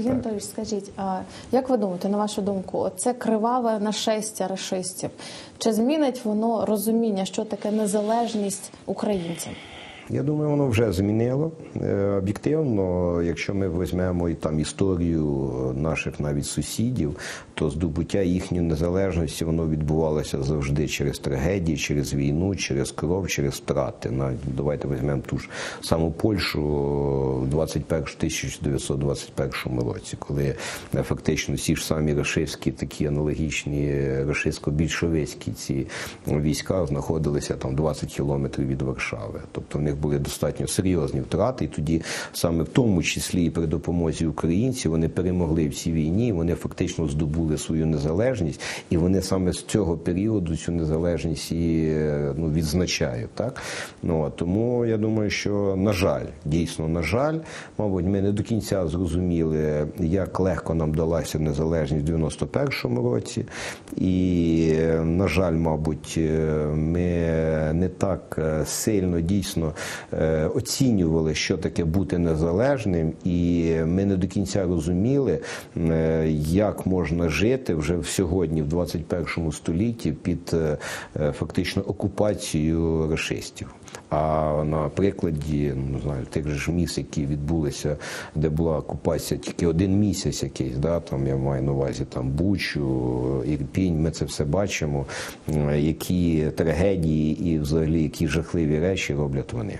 Сергій Анатолійович, скажіть, а як ви думаєте, на вашу думку, це криваве нашестя расистів? Чи змінить воно розуміння, що таке незалежність українцям? Я думаю, воно вже змінило Е, об'єктивно. Якщо ми візьмемо і там історію наших навіть сусідів, то здобуття їхньої незалежності воно відбувалося завжди через трагедії, через війну, через кров, через втрати. Навіть давайте візьмемо ту ж саму Польщу в 21 1921 році, коли е, фактично всі ж самі рашистські, такі аналогічні рашистсько-більшовицькі ці війська знаходилися там 20 кілометрів від Варшави. Тобто в них були достатньо серйозні втрати, і тоді саме в тому числі і при допомозі українців вони перемогли в цій війні. Вони фактично здобули свою незалежність, і вони саме з цього періоду цю незалежність і е, ну, відзначають. Так ну тому я думаю, що на жаль, дійсно на жаль, мабуть, ми не до кінця зрозуміли, як легко нам далася незалежність в 91-му році, і е, на жаль, мабуть, е, ми не так сильно дійсно оцінювали, що таке бути незалежним, і ми не до кінця розуміли, е, як можна жити вже сьогодні, в 21 столітті, під е, е, фактично окупацією рашистів. А на прикладі ну знаю тих же міст, які відбулися, де була окупація тільки один місяць, якийсь, да там я маю на увазі там Бучу, Ірпінь. Ми це все бачимо, е, які трагедії і взагалі які жахливі речі роблять вони.